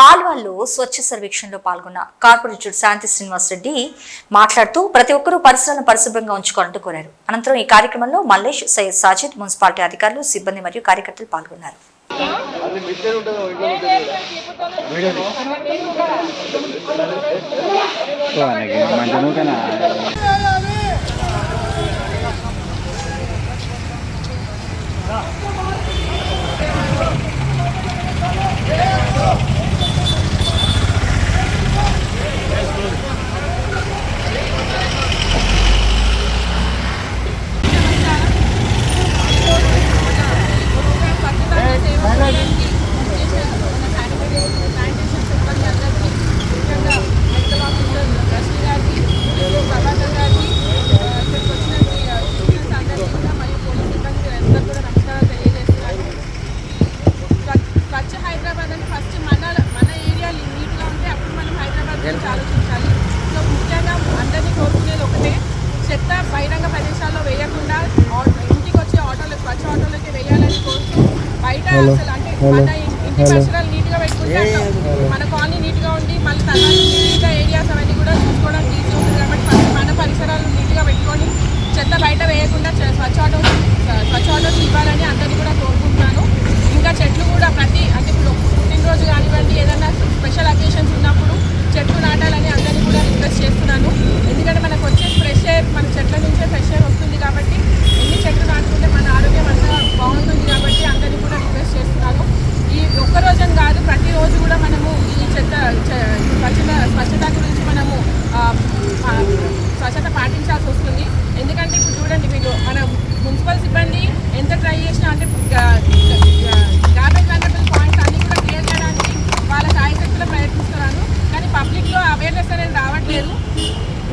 ఆల్వాల్లో స్వచ్ఛ సర్వేక్షణలో పాల్గొన్న కార్పొరేటర్ శాంతి శ్రీనివాస్ రెడ్డి మాట్లాడుతూ ప్రతి ఒక్కరూ పరిసరాలను పరిశుభ్రంగా ఉంచుకోవాలంటూ కోరారు. అనంతరం ఈ కార్యక్రమంలో మల్లేష్ సయ్యద్ సాజిద్ మున్సిపాలిటీ అధికారులు సిబ్బంది మరియు కార్యకర్తలు పాల్గొన్నారు. అది ఉంటుందో మంచి కదా స్వచ్ఛ హైదరాబాద్ అంటే ఫస్ట్ మన మన ఏరియా నీట్గా ఉంటే అప్పుడు మనం హైదరాబాద్ గురించి ఆలోచించాలి. సో ముఖ్యంగా అందరినీ కోరుకునేది ఒకటే చెత్త బహిరంగ ప్రదేశాల్లో వేయకుండా ఆ- ఇంటికి వచ్చే ఆటోలు స్వచ్ఛ ఆటోలకి వేయాలని కోరుతూ బయట అసలు అంటే మన ఇంటి పరిసరాలు నీట్గా పెట్టుకుంటే మన కాలనీ నీట్గా ఉండి మళ్ళీ తర్వాత మిగతా ఏరియాస్ అవన్నీ కూడా చూసుకోవడానికి ఈజీ ఉంటుంది కాబట్టి ఫస్ట్ మన పరిసరాలు నీట్గా పెట్టుకొని చెత్త బయట వేయకుండా స్వచ్ఛ ఆటో స్వచ్ఛ ఆటోస్ ఇవ్వాలని అందరినీ కూడా కోరుకుంటున్నాను. మున్సిపల్ సిబ్బంది ఎంత ట్రై చేసినా అంటే గార్బేజ్ వెంటబుల్ పాయింట్స్ అన్ని కూడా క్లియర్ చేయడానికి వాళ్ళ సాయశక్తిలో ప్రయత్నిస్తున్నాను కానీ పబ్లిక్లో అవేర్నెస్ అనేది రావట్లేదు.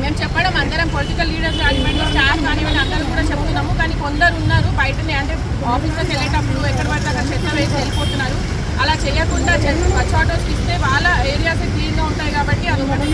మేము చెప్పడం అందరం పొలిటికల్ లీడర్స్ కానివ్వండి స్టాఫ్ కానివ్వండి అందరం కూడా చెప్తున్నాము. కానీ కొందరు ఉన్నారు బయటనే అంటే ఆఫీస్లోకి వెళ్ళేటప్పుడు ఎక్కడ పడితే అక్కడ చెత్త వేసి వెళ్ళిపోతున్నారు. అలా చేయకుండా చెత్త స్వచ్ఛ ఆటోస్కి ఇస్తే వాళ్ళ ఏరియాస్ క్లీన్గా ఉంటాయి కాబట్టి అది ఒకటి